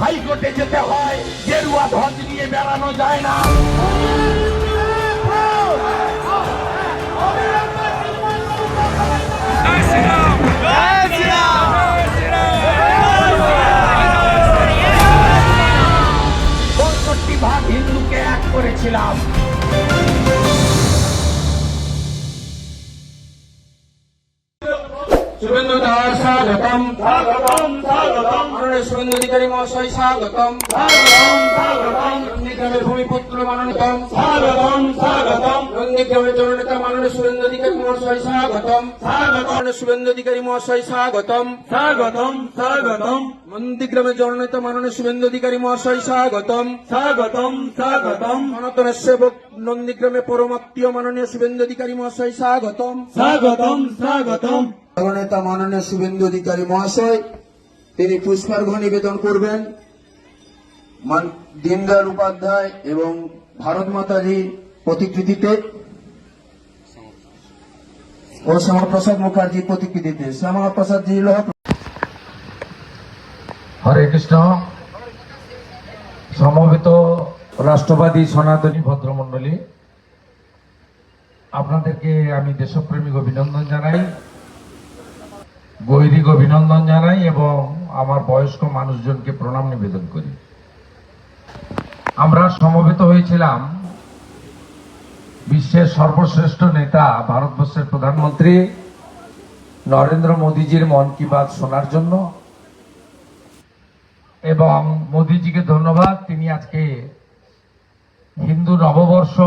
হাইকোর্টে যেতে হয় গেরুয়া ধ্বজ নিয়ে বেড়ানো যায় না। স্বাগতম স্বাগতম স্বাগতম। নন্দীগ্রামের ভূমিপুত্র মাননীয়তম। স্বাগতম স্বাগতম। নন্দীগ্রামের জননেতা মাননীয় শুভেন্দু অধিকারী মহাশয় স্বাগতম। স্বাগতম। শুভেন্দু অধিকারী মহাশয় স্বাগতম। স্বাগতম স্বাগতম। নন্দীগ্রামের জননেতা মাননীয় শুভেন্দু অধিকারী মহাশয় স্বাগতম। স্বাগতম স্বাগতম। সনাতনের সেবক নন্দীগ্রামে পরমাত্মীয় মাননীয় শুভেন্দু অধিকারী মহাশয় স্বাগতম। স্বাগতম স্বাগতম। দলনেতা মাননীয় শুভেন্দু অধিকারী মহাশয় তিনি পুষ্পার্ঘ্য নিবেদন করবেন। দীনদয়াল উপাধ্যায় এবং ভারত মাতাজির প্রতিকৃতিতে ও শ্যামাপ্রসাদ মুখার্জির প্রতিকৃতিতে। শ্যামাপ্রসাদ জি হরে কৃষ্ণ। সমবেত রাষ্ট্রবাদী সনাতনী ভদ্রমণ্ডলী, আপনাদেরকে আমি দেশপ্রেমিক অভিনন্দন জানাই, গৈরিক অভিনন্দন জানাই এবং আমার বয়স্ক মানুষজনকে প্রণাম নিবেদন করি। আমরা সমবেত হয়েছিলাম বিশ্বের সর্বশ্রেষ্ঠ নেতা, ভারতবর্ষের প্রধানমন্ত্রী নরেন্দ্র মোদীজির মন কি বাত শোনার জন্য। এবং মোদিজিকে ধন্যবাদ, তিনি আজকে হিন্দু নববর্ষ,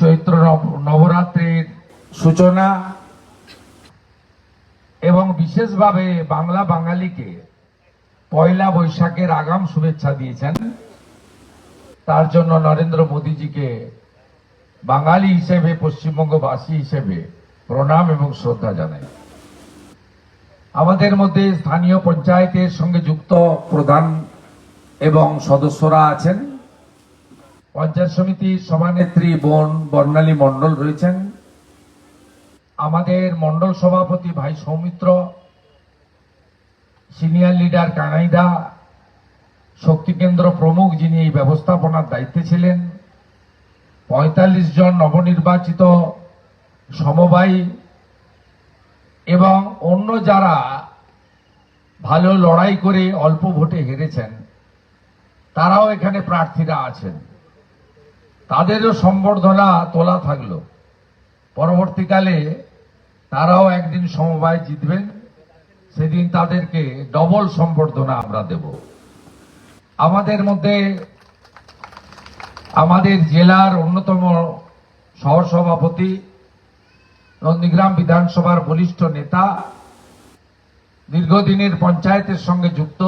চৈত্র নব- নবরাত্রির সূচনা, এবং বিশেষভাবে বাংলা বাঙালিকে পয়লা বৈশাখের আগাম শুভেচ্ছা দিয়েছেন। তার জন্য নরেন্দ্র মোদীজিকে বাঙালি হিসেবে, পশ্চিমবঙ্গবাসী হিসেবে প্রণাম এবং শ্রদ্ধা জানাই। আমাদের মধ্যে স্থানীয় পঞ্চায়েতের সঙ্গে যুক্ত প্রধান এবং সদস্যরা আছেন। পঞ্চায়েত সমিতির সভানেত্রী বোন বর্ণালী মণ্ডল রয়েছেন। আমাদের মণ্ডল সভাপতি ভাই সৌমিত্র সিনিয়র লিডার কানাইদা, শক্তি কেন্দ্র প্রমুখ যিনি এই ব্যবস্থাপনার দায়িত্বে ছিলেন, পঁয়তাল্লিশ জন নবনির্বাচিত সমবায়ী এবং অন্য যারা ভালো লড়াই করে অল্প ভোটে হেরেছেন, তারাও এখানে প্রার্থীরা আছেন। তাদেরও সম্বর্ধনা তোলা থাকল। পরবর্তীকালে তারাও একদিন সমবায় জিতবেন। সেদিন তাদেরকে ডবল সম্বর্ধনা আমরা দেব। আমাদের মধ্যে আমাদের জেলার অন্যতম সহসভাপতি নন্দীগ্রাম বিধানসভার বলিষ্ঠ নেতা, দীর্ঘদিনের পঞ্চায়েতের সঙ্গে যুক্ত,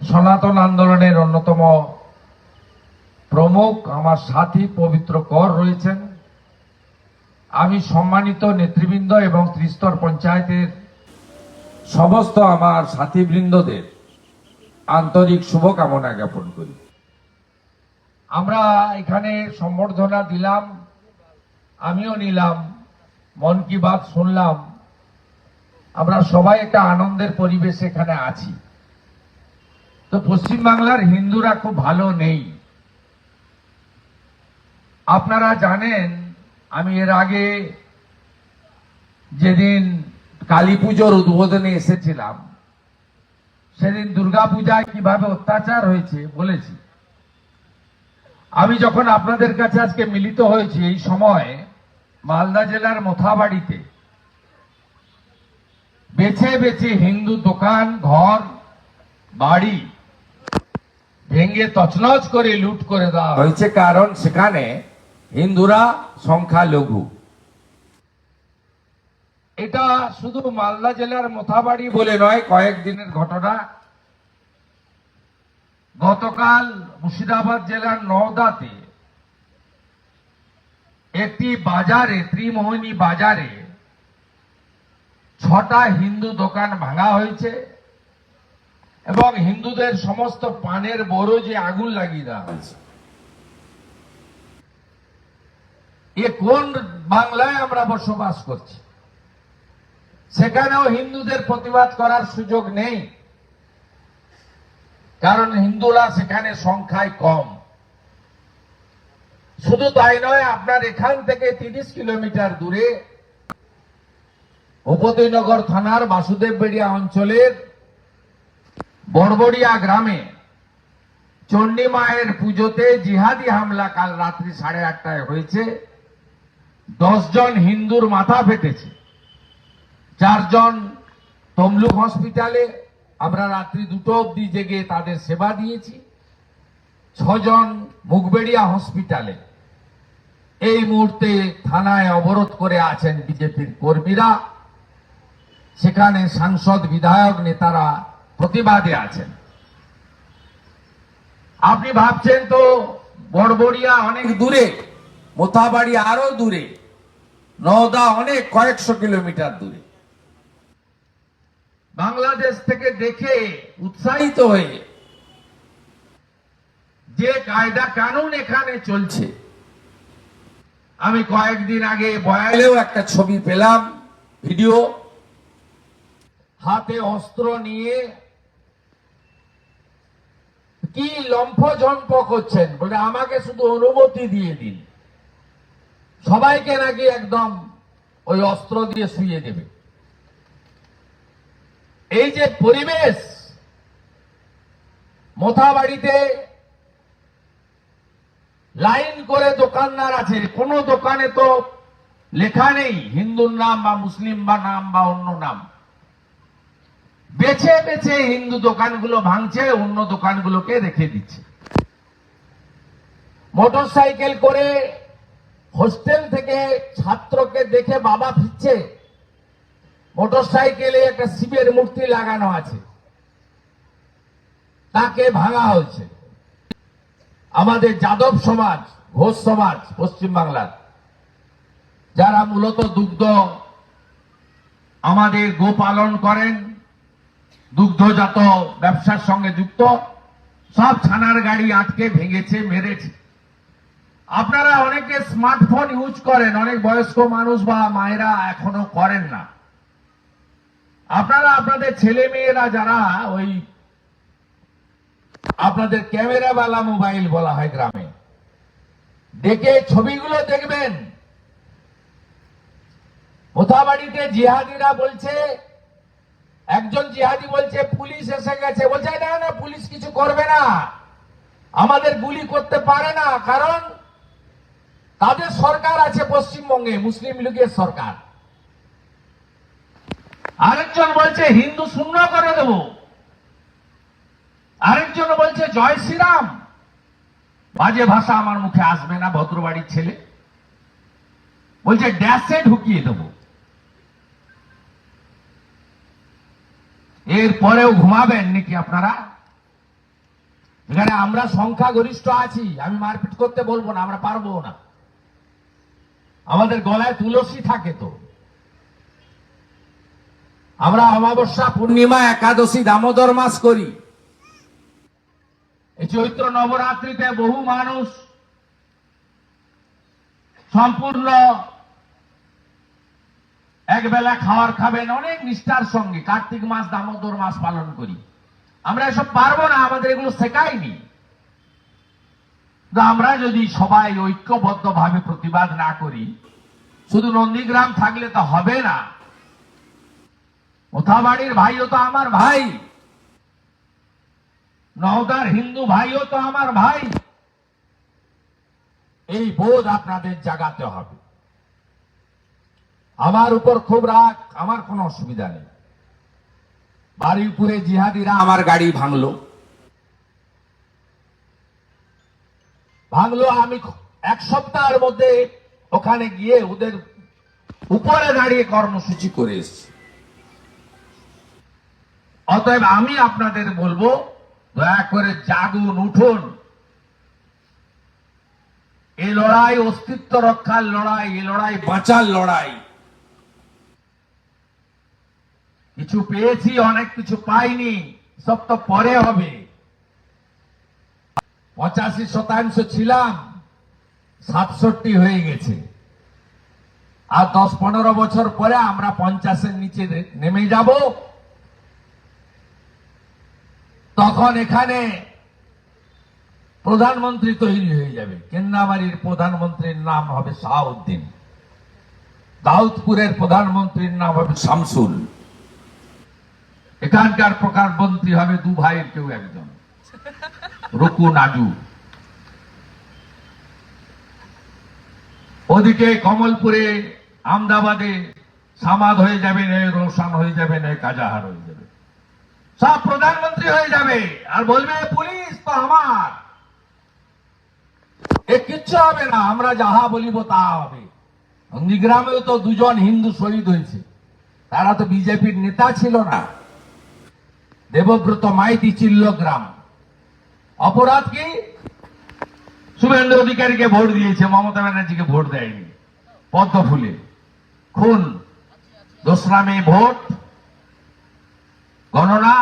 সনাতন আন্দোলনের অন্যতম প্রমুখ, আমার সাথী পবিত্র কর রয়েছেন। আমি সম্মানিত নেতৃবৃন্দ এবং ত্রিস্তর পঞ্চায়েতের সমস্ত আমার সাথীবৃন্দদের আন্তরিক শুভকামনা জ্ঞাপন করি। আমরা এখানে সম্বর্ধনা দিলাম, আমিও নিলাম, মন কি বাত শুনলাম। আমরা সবাই একটা আনন্দের পরিবেশ এখানে আছি। তো পশ্চিমবাংলার হিন্দুরা খুব ভালো নেই। আপনারা জানেন, আমি এর আগে যেদিন কালী পুজোর উদ্বোধনে এসেছিলাম। সেদিন দুর্গাপূজায় কীভাবে অত্যাচার হয়েছে বলেছি। আমি যখন আপনাদের কাছে আজকে মিলিত হয়েছি এই সময় মালদা জেলার মোথাবাড়িতে, বেছে বেছে হিন্দু দোকান, ঘর, বাড়ি ভেঙে তছনছ করে লুট করে দেওয়া হয়েছে। কারণ সেখানে হিন্দুরা সংখ্যা লঘু এটা শুধু মালদা জেলার মোথাবাড়ি বলে নয়, কয়েকদিনের ঘটনা। গতকাল মুর্শিদাবাদ জেলার নওদাতে একটি বাজারে, ত্রিমোহিনী বাজারে ছটা হিন্দু দোকান ভাঙা হয়েছে এবং হিন্দুদের সমস্ত পানের বড় যে আগুন লাগিয়ে দেওয়া হয়েছে। এ কোন বাংলায় আমরা বসবাস করছি? সেখানেও হিন্দুদের প্রতিবাদ করার সুযোগ নেই। কারণ হিন্দুরা সেখানে সংখ্যায় কম। শুধু তাই নয়, আপনার এখান থেকে তিরিশ কিলোমিটার দূরে ভূপতিনগর থানার বাসুদেব বেড়িয়া অঞ্চলের বড়বড়িয়া গ্রামে চণ্ডী মায়ের পুজোতে জিহাদি হামলা কাল রাত্রি সাড়ে আটটায় হয়েছে। দশজন হিন্দুর মাথা ফেটেছে। চারজন তমলুক হসপিটালে। আমরা রাত্রি দুটো অবধি জেগে তাদের সেবা দিয়েছি। ছজন মুগবেড়িয়া হসপিটালে। এই মুহূর্তে থানায় অবরোধ করে আছেন বিজেপির কর্মীরা। সেখানে সাংসদ, বিধায়ক, নেতারা প্রতিবাদে আছেন। আপনি ভাবছেন তো বড়বড়িয়া অনেক দূরে, মোথাবাড়ি আরও দূরে, নওদা অনেক কয়েকশো কিলোমিটার দূরে। বাংলাদেশ থেকে দেখে উৎসাহিত হয়ে যে কায়দা কানুন এখানে চলছে। আমি কয়েকদিন আগে বয়ালেও একটা ছবি পেলাম, ভিডিও। হাতে অস্ত্র নিয়ে কি লম্ফঝম্প করছেন বলে আমাকে শুধু অনুমতি দিয়ে দিন। সবাইকে নাকি একদম ওই অস্ত্র দিয়ে শুয়ে দেবে। এই যে পরিবেশ, মোথাবাড়িতে লাইন করে দোকানদার আছে, কোন দোকানে তো লেখা নেই, হিন্দুর নাম বা মুসলিম বা নাম বা অন্য নাম। বেছে বেছে হিন্দু দোকানগুলো ভাঙছে, অন্য দোকানগুলোকে রেখে দিচ্ছে। মোটর সাইকেল করে হোস্টেল থেকে ছাত্রকে দেখে বাবা ফিরছে। মোটর সাইকেলে একটা শিবের মূর্তি লাগানো আছে। তাকে ভাঙা হয়েছে। আমাদের যাদব সমাজ, ঘোষ সমাজ, পশ্চিম বাংলার, যারা মূলত দুগ্ধ আমাদের গো পালন করেন, দুগ্ধজাত ব্যবসার সঙ্গে যুক্ত, সব ছানার গাড়ি আটকে ভেঙেছে, মেরেছে। আপনারা অনেকে স্মার্টফোন ইউজ করেন, অনেক বয়স্ক মানুষ বা মায়েরা এখনও করেন না। আপনারা, আপনাদের ছেলে মেয়েরা যারা ওই আপনাদের ক্যামেরাওয়ালা মোবাইল বলা হয় গ্রামে, দেখে ছবিগুলো দেখবেন। মোথাবাড়িতে জিহাদিরা বলছে, একজন জিহাদি বলছে, পুলিশ এসে গেছে। বলছে, না না, পুলিশ কিছু করবে না। আমাদের গুলি করতে পারে না, কারণ তাদের সরকার আছে পশ্চিমবঙ্গে, মুসলিম লীগের সরকার। আরেকজন বলছে, হিন্দু শূন্য করে দেব। আরেকজন বলছে, জয় শ্রীরাম। বাজে ভাষা আমার মুখে আসবে না, ভদ্রবাড়ির ছেলে। বলছে, ড্যাশে ঢুকিয়ে দেবো। এর পরেও ঘুমাবেন নাকি আপনারা? এখানে আমরা সংখ্যা গরিষ্ঠ আছি, আমি মারপিট করতে বলব না, আমরা পারব না। আমাদের গলায় তুলসী থাকে তো। আমরা অমাবস্যা পূর্ণিমা, একাদশী, দামোদর মাস করি। এই চৈত্র নবরাত্রিতে বহু মানুষ সম্পূর্ণ একবেলা খাওয়ার খাবেন, অনেক নিষ্ঠার সঙ্গে। কার্তিক মাস, দামোদর মাস পালন করি। আমরা এসব পারব না, আমাদের এগুলো শেখায়নি। আমরা যদি সবাই ঐক্যবদ্ধ ভাবে প্রতিবাদ না করি, শুধু নন্দীগ্রাম থাকলে তো হবে না। মোথাবাড়ির ভাইও তো আমার ভাই। নওদার হিন্দু ভাইও তো আমার ভাই। এই বোধ আপনাদের জাগাতে হবে। আমার উপর খুব রাগ, আমার কোনো অসুবিধা নেই। বারুইপুরে জিহাদিরা আমার গাড়ি ভাঙলো। ভাঙলো আমি এক সপ্তাহের মধ্যে ওখানে গিয়ে ওদের উপরে দাঁড়িয়ে কর্মসূচি করে এসেছি। অতএব আমি আপনাদের বলব, দয়া করে জাগুন, উঠুন। এই লড়াই অস্তিত্ব রক্ষার লড়াই এই লড়াই বাঁচার লড়াই। কিছু পেয়েছি, অনেক কিছু পাইনি, সব তো পরে হবে। পঁচাশি শতাংশ ছিলাম, সাতষট্টি হয়ে গেছে। আর দশ পনেরো বছর পরে আমরা পঞ্চাশের নিচে নেমে যাব। তখন এখানে প্রধানমন্ত্রী তৈরি হয়ে যাবে। কেন্নামারির প্রধানমন্ত্রীর নাম হবে শাহাউদ্দিন। দাউদপুরের প্রধানমন্ত্রীর নাম হবে শামসুল। এখানকার প্রধানমন্ত্রী হবে দু ভাইয়ের কেউ একজন। রুকু নাজু। ওদিকে কমলপুরে আমদাবাদে সামাদ হয়ে যাবে নে রোশন হয়ে যাবে নে কাজাহার হয়ে সব প্রধানমন্ত্রী হয়ে যাবে। আর বলবে, পুলিশ তো আমার। এ কিচ্ছু হবে না, আমরা যাহা বলিব তা হবে। নন্দীগ্রামেও তো দুজন হিন্দু শহীদ হয়েছে। তারা তো বিজেপির নেতা ছিল না। দেবব্রত মাইতি চিল্লগ্রাম অপরাধ কি? শুভেন্দু অধিকারীকে ভোট দিয়েছে, মমতা ব্যানার্জিকে ভোট দেয়নি। পদ্ম ফুলে। খুন। দোসরা মে ভোট। গণনা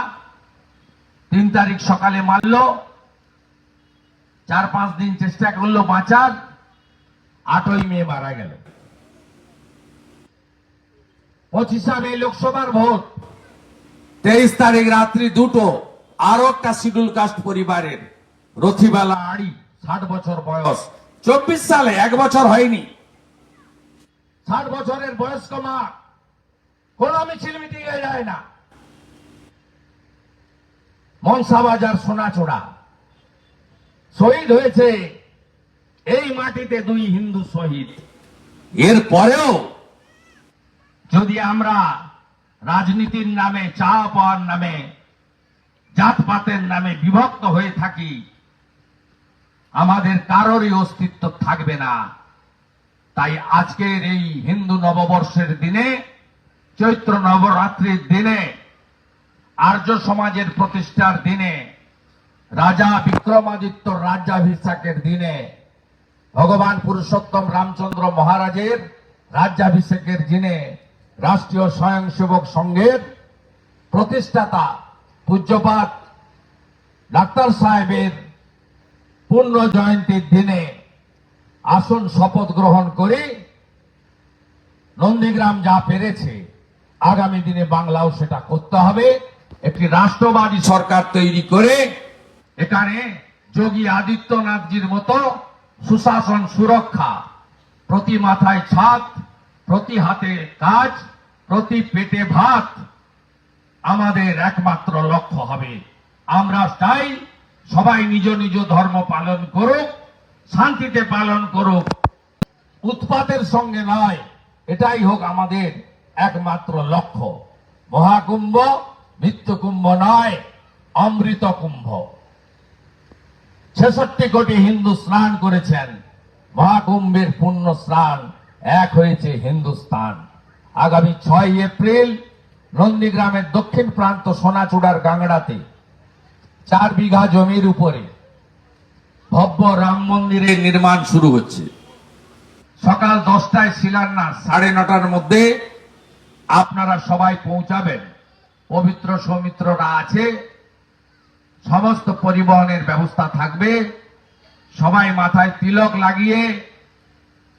তিন তারিখ সকালে মারল চার পাঁচ দিন চেষ্টা করল বাঁচার আটই মে মারা গেল। পঁচিশা মে লোকসভার ভোট। তেইশ তারিখ রাত্রি দুটো আরও একটা শিডিউল কাস্ট পরিবারের রথিবালা আড়ি ষাট বছর বয়স। চব্বিশ সালে এক বছর হয়নি। ষাট বছরের বয়স্ক মা কোন মিছিল মিটিংয়ে যায় না। মনসা বাজার সোনাচোড়া শহীদ হয়েছে এই মাটিতে দুই হিন্দু শহীদ। এর পরেও যদি আমরা রাজনীতির নামে চা পাওয়ার নামে জাতপাতের নামে বিভক্ত হয়ে থাকি আমাদের কারোরই অস্তিত্ব থাকবে না। তাই আজকের এই হিন্দু নববর্ষের দিনে চৈত্র নবরাত্রির দিনে আর্য সমাজের প্রতিষ্ঠার দিনে, রাজা বিক্রমাদিত্য রাজ্যাভিষেকের দিনে, ভগবান পুরুষোত্তম রামচন্দ্র মহারাজের রাজ্যাভিষেকের দিনে রাষ্ট্রীয় স্বয়ংসেবক সংঘের প্রতিষ্ঠাতা পূজ্যপাত ডাক্তার সাহেবের পূর্ণ জয়ন্তীর দিনে আসন শপথ গ্রহণ করে নন্দীগ্রাম যা পেরেছে, আগামী দিনে বাংলাও সেটা করতে হবে। একটি রাষ্ট্রবাদী সরকার তৈরি করে এখানে যোগী আদিত্যনাথজির মতো সুশাসন সুরক্ষা, প্রতি মাথায় ছাদ, প্রতি হাতে কাজ, প্রতি পেটে ভাত আমাদের একমাত্র লক্ষ্য হবে। আমরা চাই সবাই নিজ নিজ ধর্ম পালন করুক, শান্তিতে পালন করুক। উৎপাতের সঙ্গে নয়, এটাই হোক আমাদের একমাত্র লক্ষ্য। মহাকুম্ভ মৃত্যুকুম্ভ নয়, অমৃত কুম্ভ। ছেষট্টি কোটি হিন্দু স্নান করেছেন, মহাকুম্ভের পুণ্য স্নান এক হয়েছে হিন্দুস্তান আগামী ছয় এপ্রিল নন্দীগ্রামের দক্ষিণ প্রান্ত সোনাচূড়ার গাংড়াতে, চার বিঘা জমির উপরে ভব্য রাম মন্দিরের নির্মাণ শুরু হচ্ছে। সকাল দশটায় শিলান্যাস সাড়ে নটার মধ্যে আপনারা সবাই পৌঁছাবেন। পবিত্র সৌমিত্ররা আছে। সমস্ত পরিবহনের ব্যবস্থা থাকবে। সবাই মাথায় তিলক লাগিয়ে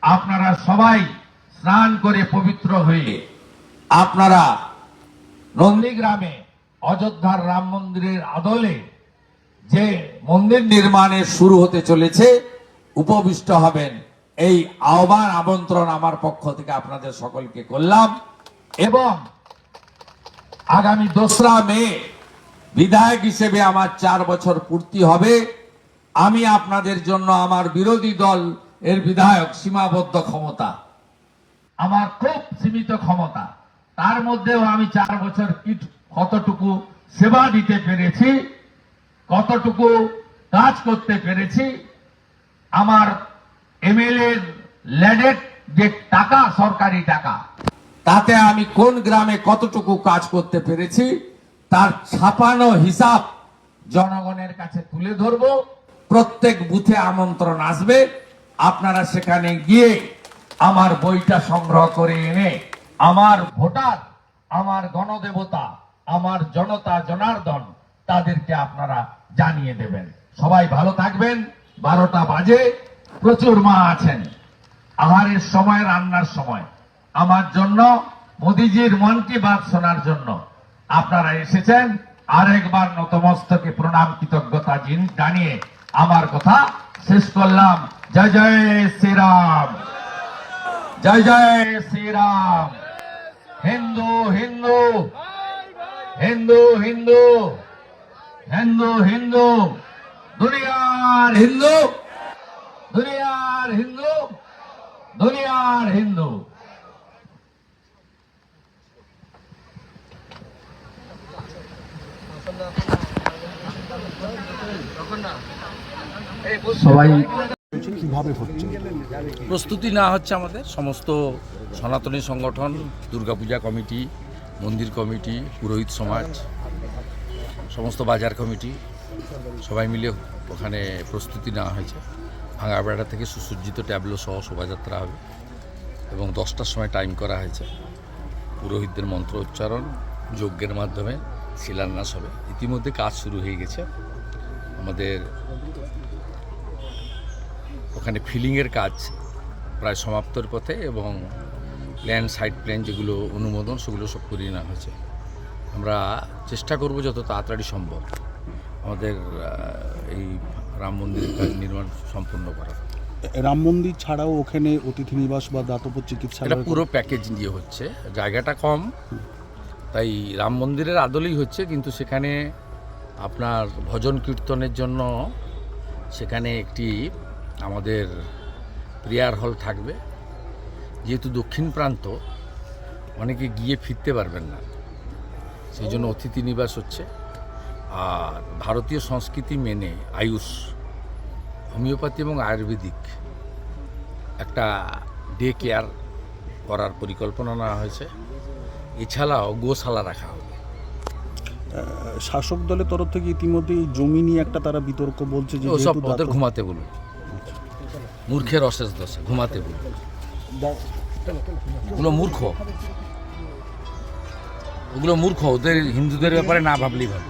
আপনারা সবাই স্নান করে পবিত্র হয়ে আপনারা নন্দীগ্রামে অযোধ্যার রাম মন্দিরের আদলে যে মন্দির নির্মাণের শুরু হতে চলেছে, উপবিষ্ট হবেন। এই আহ্বান, আমন্ত্রণ আমার পক্ষ থেকে আপনাদের সকলকে করলাম এবং আগামী দোসরা মে, বিধায়ক হিসেবে আমার চার বছর পূর্তি হবে। আমি আপনাদের জন্য আমার বিরোধী দল এর বিধায়ক সীমাবদ্ধ ক্ষমতা, আমার খুব সীমিত ক্ষমতা। তার মধ্যেও আমি চার বছর কতটুকু সেবা দিতে পেরেছি, কতটুকু কাজ করতে পেরেছি, আমার এমএলএ ল্যাডের যে টাকা, সরকারি টাকা তাতে আমি কোন গ্রামে কতটুকু কাজ করতে পেরেছি, তার ছাপানো হিসাব জনগণের কাছে তুলে ধরব। প্রত্যেক বুথে আমন্ত্রণ আসবে, আপনারা সেখানে গিয়ে আমার বইটা সংগ্রহ করে এনে আমার ভোটার, আমার গণদেবতা, আমার জনতা জনার্দন তাদেরকে আপনারা জানিয়ে দেবেন। সবাই ভালো থাকবেন, বারোটা বাজে, প্রচুর মা আছেন। আহারের সময়, রান্নার সময়। আমার জন্য, মোদিজির মন কি বাত শোনার জন্য। আপনারা এসেছেন, আরেকবার নতমস্তকে প্রণাম কৃতজ্ঞতা জিন- জানিয়ে আমার কথা শেষ করলাম। জয় জয় শ্রীরাম। জয় জয় শ্রীরাম। হিন্দু হিন্দু। হিন্দু হিন্দু। হিন্দু হিন্দু। দুনিয়ার হিন্দু। দুনিয়ার হিন্দু। দুনিয়ার হিন্দু। সবাই কীভাবে হচ্ছে প্রস্তুতি না হচ্ছে আমাদের। সমস্ত সনাতনী সংগঠন, দুর্গাপূজা কমিটি, মন্দির কমিটি, পুরোহিত সমাজ, সমস্ত বাজার কমিটি, সবাই মিলে ওখানে প্রস্তুতি নেওয়া হয়েছে। ভাঙাবেড়া থেকে সুসজ্জিত ট্যাবলো সহ শোভাযাত্রা হবে এবং দশটার সময় টাইম করা হয়েছে। পুরোহিতদের মন্ত্র উচ্চারণ যজ্ঞের মাধ্যমে শিলান্যাস হবে। ইতিমধ্যে কাজ শুরু হয়ে গেছে। আমাদের ওখানে ফিলিংয়ের কাজ প্রায় সমাপ্তর পথে এবং ল্যান্ড সাইড প্ল্যান যেগুলো অনুমোদন সেগুলো সব করিয়ে নেওয়া হয়েছে। আমরা চেষ্টা করব যত তাড়াতাড়ি সম্ভব আমাদের এই রাম মন্দিরের কাজ নির্মাণ সম্পূর্ণ করা রাম মন্দির ছাড়াও ওখানে অতিথি নিবাস বা দাতব্য এটা চিকিৎসালয় পুরো প্যাকেজ দিয়ে হচ্ছে। জায়গাটা কম তাই রাম মন্দিরের আদলেই হচ্ছে, কিন্তু সেখানে আপনার ভজন কীর্তনের জন্য সেখানে একটি আমাদের প্রেয়ার হল থাকবে। যেহেতু দক্ষিণ প্রান্ত, অনেকে গিয়ে ফিরতে পারবেন না। সেই জন্য অতিথি নিবাস হচ্ছে। আর ভারতীয় সংস্কৃতি মেনে আয়ুষ, হোমিওপ্যাথি এবং আয়ুর্বেদিক একটা ডে কেয়ার করার পরিকল্পনা নেওয়া হয়েছে। এছাড়াও গোশালা রাখা হবে। শাসক দলের তরফ থেকে ইতিমধ্যে এই জমি নিয়ে একটা তারা বিতর্ক বলছে যে যেহেতু ওদের ঘুমাতে বলুন। মূর্খের অশেষ দশা ঘুমাতে বলুন। ওগুলো মূর্খ। ওগুলো মূর্খ ওদের হিন্দুদের ব্যাপারে না ভাবলেই ভালো।